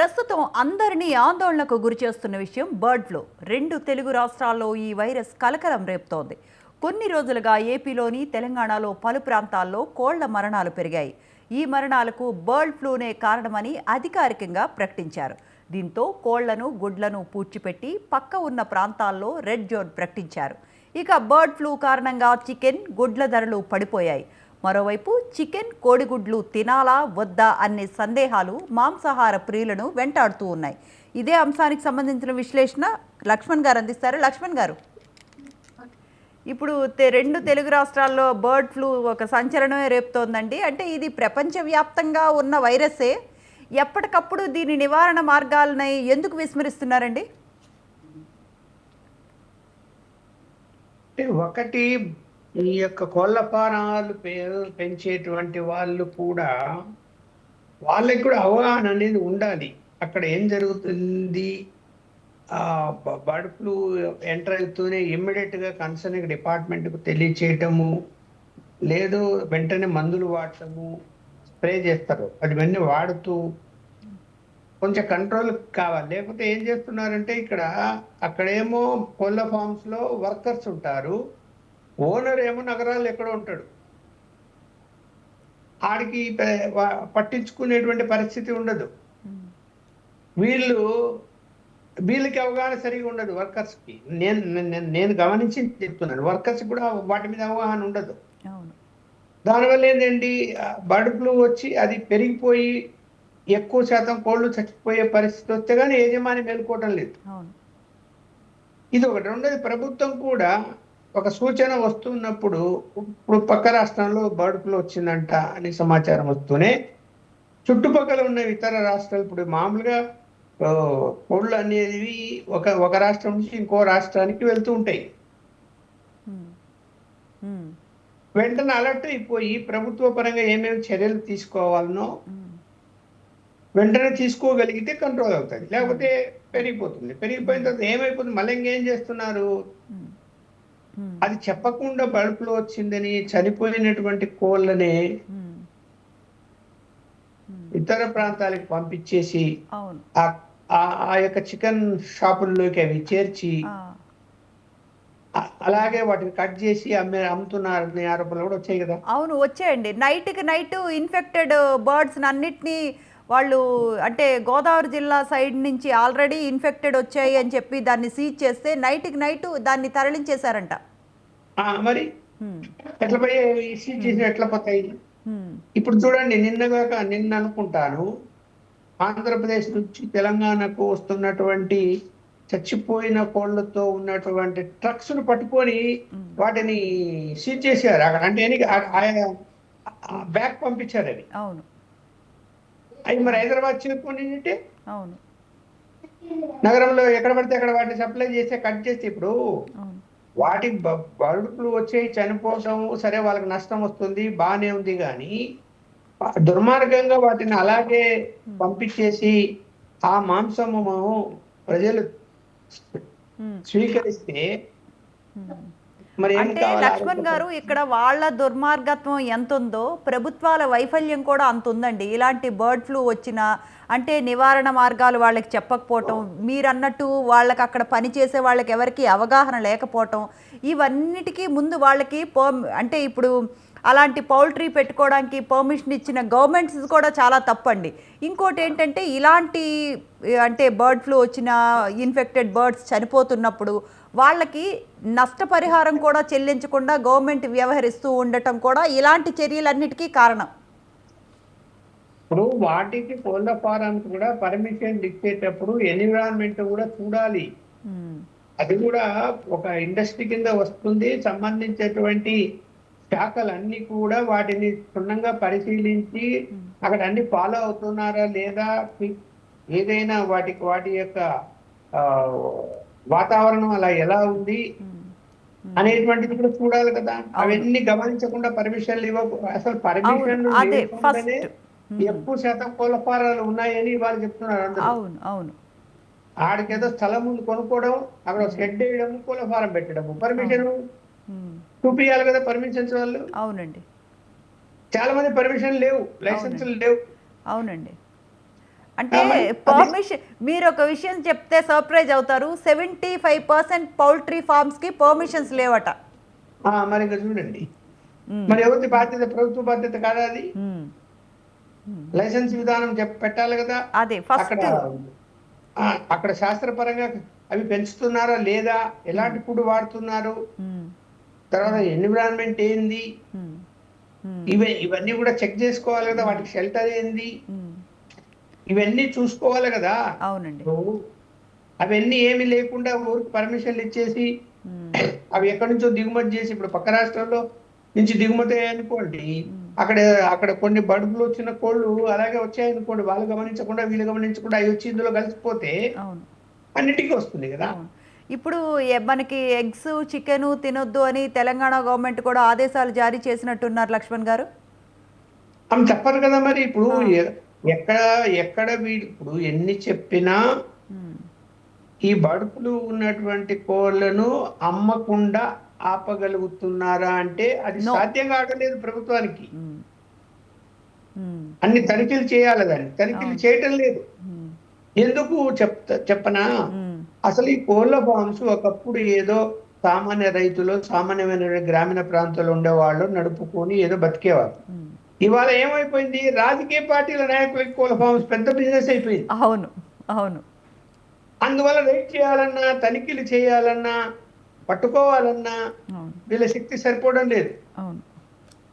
ప్రస్తుతం అందరినీ ఆందోళనకు గురిచేస్తున్న విషయం బర్డ్ ఫ్లూ. రెండు తెలుగు రాష్ట్రాల్లో ఈ వైరస్ కలకలం రేపుతోంది. కొన్ని రోజులుగా ఏపీలోని తెలంగాణలో పలు ప్రాంతాల్లో కోళ్ళ మరణాలు పెరిగాయి. ఈ మరణాలకు బర్డ్ ఫ్లూనే కారణమని అధికారికంగా ప్రకటించారు. దీంతో కోళ్ళను గుడ్లను పూడ్చిపెట్టి పక్క ఉన్న ప్రాంతాల్లో రెడ్ జోన్ ప్రకటించారు. ఇక బర్డ్ ఫ్లూ కారణంగా చికెన్ గుడ్ల ధరలు పడిపోయాయి. మరోవైపు చికెన్ కోడిగుడ్లు తినాలా వద్దా అనే సందేహాలు మాంసాహార ప్రియులను వెంటాడుతూ ఉన్నాయి. ఇదే అంశానికి సంబంధించిన విశ్లేషణ లక్ష్మణ్ గారు అందిస్తారు. లక్ష్మణ్ గారు. ఇప్పుడు రెండు తెలుగు రాష్ట్రాల్లో బర్డ్ ఫ్లూ ఒక సంచలనమే రేపుతోందండి. అంటే ఇది ప్రపంచవ్యాప్తంగా ఉన్న వైరసే. ఎప్పటికప్పుడు దీని నివారణ మార్గాలని ఎందుకు విస్మరిస్తున్నారండి? ఒకటి ఈ యొక్క కోళ్ళ ఫారాలు పెంచేటువంటి వాళ్ళు కూడా వాళ్ళకి కూడా అవగాహన అనేది ఉండాలి. అక్కడ ఏం జరుగుతుంది? బర్డ్ ఫ్లూ ఎంటర్ అవుతూనే ఇమ్మీడియట్గా కన్సర్న్ డిపార్ట్మెంట్ తెలియచేయటము లేదు వెంటనే మందులు వాడటము స్ప్రే చేస్తారు. అటువన్నీ వాడుతూ కొంచెం కంట్రోల్ కావాలి. లేకపోతే ఏం చేస్తున్నారంటే ఇక్కడ అక్కడేమో కోళ్ళ ఫార్మ్స్లో వర్కర్స్ ఉంటారు. ఓనర్ ఏమో నగరాల్లో ఎక్కడో ఉంటాడు. ఆడికి పట్టించుకునేటువంటి పరిస్థితి ఉండదు. వీళ్ళు వీళ్ళకి అవగాహన సరిగా ఉండదు వర్కర్స్కి నేను నేను- గమనించి చెప్తున్నాను వర్కర్స్ కూడా వాటి మీద అవగాహన ఉండదు. దానివల్ల ఏంటండి బర్డ్ ఫ్లూ వచ్చి అది పెరిగిపోయి ఎక్కువ శాతం కోళ్ళు చచ్చిపోయే పరిస్థితి వస్తే కానీ యజమాని మేలుకోవటం లేదు. ఇది ఒకటి రెండోది ప్రభుత్వం కూడా ఒక సూచన వస్తున్నప్పుడు ఇప్పుడు పక్క రాష్ట్రంలో బర్డ్ ఫ్లూ వచ్చిందంట అని సమాచారం వస్తూనే చుట్టుపక్కల ఉన్న ఇతర రాష్ట్రాలు ఇప్పుడు మామూలుగా కోళ్ళు అనేవి ఒక ఒక రాష్ట్రం నుంచి ఇంకో రాష్ట్రానికి వెళ్తూ ఉంటాయి. వెంటనే అలర్ట్ అయిపోయి ప్రభుత్వ పరంగా ఏమేమి చర్యలు తీసుకోవాలనో. వెంటనే తీసుకోగలిగితే కంట్రోల్ అవుతుంది. లేకపోతే పెరిగిపోతుంది. పెరిగిపోయిన తర్వాత ఏమైపోతుంది? మళ్ళీ ఇంకేం చేస్తున్నారు. అది చెప్పకుండా బల్బులో వచ్చిందని చనిపోయినటువంటి కోళ్ళని ఉమ్. ఉమ్. ఇతర ప్రాంతాలకు పంపించేసి ఆ యొక్క చికెన్ షాపుల్లోకి అవి చేర్చి అలాగే వాటిని కట్ చేసి అమ్మే అమ్ముతున్నారనే ఆరోపణలు కూడా వచ్చాయి కదా. అవును వచ్చేయండి. నైట్కి నైట్ ఇన్ఫెక్టెడ్ బర్డ్స్ అన్నిటినీ వాళ్ళు అంటే గోదావరి జిల్లా సైడ్ నుంచి ఆల్రెడీ ఇన్ఫెక్టెడ్ వచ్చాయి అని చెప్పి దాన్ని సీజ్ చేస్తే నైట్కి నైట్ దాన్ని తరలించేశారంట. మరి. ఎట్లా పోయి సీజ్ చేసి ఎట్లా పోతాయి. ఇప్పుడు చూడండి నిన్నగాక నిన్న అనుకుంటాను ఆంధ్రప్రదేశ్ నుంచి తెలంగాణకు వస్తున్నటువంటి చచ్చిపోయిన కోళ్ళతో ఉన్నటువంటి ట్రక్స్ను పట్టుకొని వాటిని సీజ్ చేశారు. అక్కడ అంటే ఎన్ని- ఆ- ఆ- బ్యాక్ పంపించారు అవి అవును. అవి మరి హైదరాబాద్ చేరుకొని అంటే అవును. నగరంలో ఎక్కడ పడితే అక్కడ వాటిని సప్లై చేస్తే కట్ చేస్తే ఇప్పుడు వాటి బ- బరుడుపులు వచ్చి చనిపోవటం సరే వాళ్ళకి నష్టం వస్తుంది బాగానే ఉంది కానీ దుర్మార్గంగా వాటిని అలాగే పంపించేసి ఆ మాంసము ప్రజలు. స్వీకరిస్తే. మరి అంటే? లక్ష్మణ్ గారు ఇక్కడ వాళ్ళ దుర్మార్గత్వం ఎంత ఉందో ప్రభుత్వాల వైఫల్యం కూడా అంత ఉందండి ఇలాంటి బర్డ్ ఫ్లూ వచ్చిన అంటే నివారణ మార్గాలు వాళ్ళకి చెప్పకపోవటం మీరు అన్నట్టు వాళ్ళకి అక్కడ పనిచేసే వాళ్ళకి ఎవరికి అవగాహన లేకపోవటం ఇవన్నిటికీ ముందు వాళ్ళకి అంటే ఇప్పుడు అలాంటి పౌల్ట్రీ పెట్టుకోవడానికి పర్మిషన్ ఇచ్చిన గవర్నమెంట్స్ కూడా చాలా తప్పండి ఇంకోటి ఏంటంటే ఇలాంటి అంటే బర్డ్ ఫ్లూ వచ్చిన ఇన్ఫెక్టెడ్ బర్డ్స్ చనిపోతున్నప్పుడు వాళ్ళకి నష్టపరిహారం కూడా చెల్లించకుండా గవర్నమెంట్ వ్యవహరిస్తూ ఉండటం కూడా ఇలాంటి చర్యలన్నిటికీ కారణం. ఇప్పుడు వాటికి కోళ్ళ ఫారానికి కూడా పర్మిషన్ ఇచ్చేటప్పుడు ఎన్విరాన్మెంట్ కూడా చూడాలి. అది కూడా ఒక ఇండస్ట్రీ కింద వస్తుంది. సంబంధించేటువంటి శాఖలన్నీ కూడా వాటిని క్షుణ్ణంగా పరిశీలించి అక్కడ అన్ని ఫాలో అవుతున్నారా లేదా? ఏదైనా వాటికి వాటి యొక్క వాతావరణం అలా ఎలా ఉంది అనేటువంటిది కూడా చూడాలి కదా. అవన్నీ గమనించకుండా పర్మిషన్లు ఇవ్వ అసలు పర్మిషన్ ఎక్కువ శాతం కోళ్ళ ఫారాలు ఉన్నాయని వాళ్ళు చెప్తున్నారు అందరూ. అవును అవును. ఆడికేదో స్థలం ముందు కొనుక్కోవడం అక్కడ షెడ్ వేయడం కోళ్ళ ఫారం పెట్టడం పర్మిషన్ చూపియాలి కదా పర్మిషన్స్ వాళ్ళు. అవునండి. చాలా మంది పర్మిషన్ లేవు లైసెన్సులు లేవు. అవునండి. అంటే పర్మిషన్ మీరు ఒక విషయం చెప్తే సర్ప్రైజ్ అవుతారు. సెవెంటీ ఫైవ్ పర్సెంట్ పౌల్ట్రీ ఫార్మ్స్కి పర్మిషన్స్ లేవట. మరి ఇంకా చూడండి. మరి ఎవరిది బాధ్యత? ప్రభుత్వ బాధ్యత కాదా అది. లైసెన్స్ విధానం పెట్టాలి కదా? అదే ఫస్ట్ అక్కడ అక్కడ శాస్త్రపరంగా అవి పెంచుతున్నారా లేదా? ఎలాంటి ఫుడ్ వాడుతున్నారు? తర్వాత ఎన్విరాన్మెంట్ ఏంది? ఇవి ఇవన్నీ కూడా చెక్ చేసుకోవాలి కదా వాటికి షెల్టర్ ఏంది? ఇవన్నీ చూసుకోవాలి కదా. అవునండి. అవన్నీ ఏమీ లేకుండా ఊరికి పర్మిషన్లు ఇచ్చేసి. అవి ఎక్కడి నుంచో దిగుమతి చేసి ఇప్పుడు పక్క రాష్ట్రాల్లో నుంచి దిగుమతి అయ్యాయనుకోండి అక్కడ అక్కడ కొన్ని బడుపులు వచ్చిన కోళ్ళు అలాగే వచ్చాయనుకోండి వాళ్ళు గమనించకుండా వీళ్ళు గమనించకుండా అవి వచ్చి ఇందులో కలిసిపోతే అవును. అన్నిటికీ వస్తుంది కదా. ఇప్పుడు మనకి ఎగ్స్ చికెన్ తినొద్దు అని తెలంగాణ గవర్నమెంట్ కూడా ఆదేశాలు జారీ చేసినట్టున్నారు లక్ష్మణ్ గారు. చెప్పరు కదా మరి. ఇప్పుడు ఎక్కడ ఎక్కడ వీడు ఇప్పుడు ఎన్ని చెప్పినా. ఈ బడుపులు ఉన్నటువంటి కోళ్ళను అమ్మకుండా ఆపగలుగుతున్నారా అంటే అది. సాధ్యం కావట్లేదు ప్రభుత్వానికి. అన్ని తనిఖీలు చేయాలి దాన్ని తనిఖీలు చేయటం లేదు. ఎందుకు చెప్తా చెప్పనా. అసలు ఈ కోళ్ళ ఫార్మ్స్ ఒకప్పుడు ఏదో సామాన్య రైతులు సామాన్యమైన గ్రామీణ ప్రాంతాల్లో ఉండేవాళ్ళు నడుపుకొని ఏదో బతికేవారు. ఇవాళ ఏమైపోయింది? రాజకీయ పార్టీల నాయకులకి కోళ్ళ ఫార్మ్స్ పెద్ద బిజినెస్ అయిపోయింది. అవును అవును. అందువల్ల రైట్ చేయాలన్నా తనిఖీలు చేయాలన్నా పట్టుకోవాలన్నా వీళ్ళ శక్తి సరిపోవడం లేదు. అవును.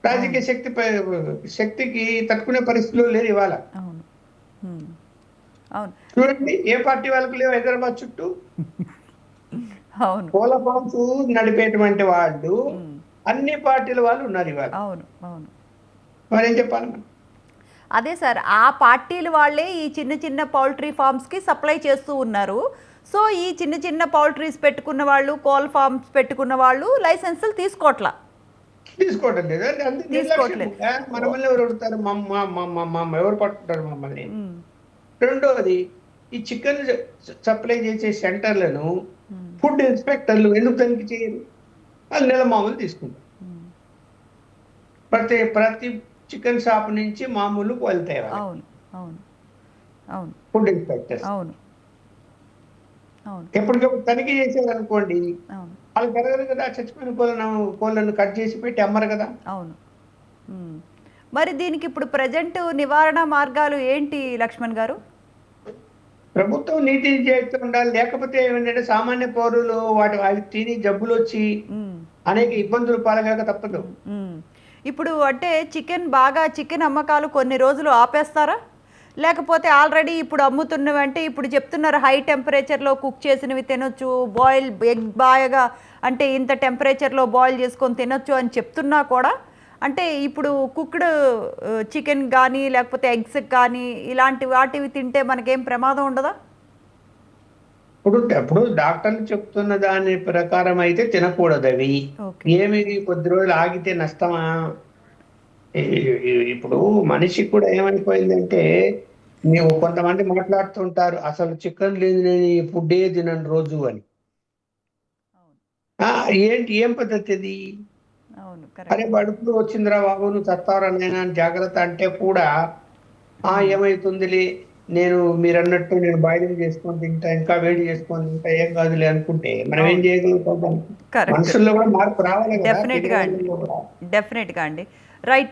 రాజకీయ శక్తి ప- శక్తికి తట్టుకునే పరిస్థితిలో లేదు ఇవాళ. చూడండి ఏ పార్టీ వాళ్ళకి లేవు హైదరాబాద్ చుట్టూ? అవును. కోళ్ళ ఫార్మ్స్ నడిపేటువంటి వాళ్ళు. అన్ని పార్టీల వాళ్ళు ఉన్నారు ఇవాళ. అవును అవును. మరి చెప్పాలి మనం? అదే సార్ ఆ పార్టీలు వాళ్ళే ఈ చిన్న చిన్న పౌల్ట్రీ ఫార్మ్స్కి సప్లై చేస్తూ ఉన్నారు సో ఈ చిన్న చిన్న పౌల్ట్రీస్ పెట్టుకున్న వాళ్ళు కోల్ ఫార్మ్స్ పెట్టుకున్న వాళ్ళు లైసెన్సులు తీసుకోవట్లా లేదు అంత తీసుకోవట్లేదు. ఎవరు అడుగుతారు ఎవరు పట్టుకుంటారు మమ్మల్ని మ్మ్. రెండోది ఈ చికెన్ సప్లై చేసే సెంటర్లను. ఫుడ్ ఇన్స్పెక్టర్లు ఎందుకు తనిఖీ చేయరు వాళ్ళు నెల మామూలు తీసుకుంటారు. ప్రతి ప్రతి చికెన్ షాప్ నుంచి మామూలు వెళ్తాయి. అవును అవును అవును. Food inspectors. అవును అవును. ఎప్పటికప్పుడు తనిఖీ చేశారు అనుకోండి. అవును. వాళ్ళు జరగదు కదా చచ్చిపోయిన కోళ్ళను కోళ్ళను కట్ చేసి పెట్టి అమ్మరు కదా. అవును. మరి దీనికి ఇప్పుడు ప్రజెంట్ నివారణ మార్గాలు ఏంటి లక్ష్మణ్ గారు? ప్రభుత్వం నీతి చేస్తూ ఉండాలి. లేకపోతే ఏమంటే సామాన్య పౌరులు వాటి అవి తిని జబ్బులు వచ్చి. అనేక ఇబ్బందులు పాలగాక తప్పదు. ఇప్పుడు అంటే చికెన్ బాగా చికెన్ అమ్మకాలు కొన్ని రోజులు ఆపేస్తారా? లేకపోతే ఆల్రెడీ ఇప్పుడు అమ్ముతున్నవి అంటే ఇప్పుడు చెప్తున్నారు హై టెంపరేచర్లో కుక్ చేసినవి తినొచ్చు బాయిల్ ఎగ్ బాగా అంటే ఇంత టెంపరేచర్లో బాయిల్ చేసుకొని తినొచ్చు అని చెప్తున్నా కూడా. అంటే ఇప్పుడు కుక్డ్ చికెన్ కానీ లేకపోతే ఎగ్స్ కానీ ఇలాంటి వాటివి తింటే మనకేం ప్రమాదం ఉండదా? ఇప్పుడు ఇప్పుడు డాక్టర్లు చెప్తున్న దాని ప్రకారం అయితే తినకూడదు అవి ఏమి కొద్ది రోజులు ఆగితే నష్టమా? ఇప్పుడు మనిషి కూడా ఏమైపోయిందంటే మేము కొంతమంది మాట్లాడుతుంటారు అసలు చికెన్ లేని నేను ఈ ఫుడ్డే తినను రోజు అని. ఏంటి? ఏం పద్ధతి అది అరే బడుపులు వచ్చిందిరా బాబు నువ్వు చస్తావరా నైనా జాగ్రత్త అంటే కూడా ఆ ఏమైతుందిలే? నేను మీరు అన్నట్టు నేను బాయిలింగ్ చేసుకొని తింటా ఇంకా వేడి చేసుకొని తింటా ఏం కాదులే అనుకుంటే మనం ఏం చేయగలుగుతాం మనుషుల్లో కూడా మార్పు రావాలి కదా Definite గా అండి. కూడా. డెఫినెట్గా అండి. రైట్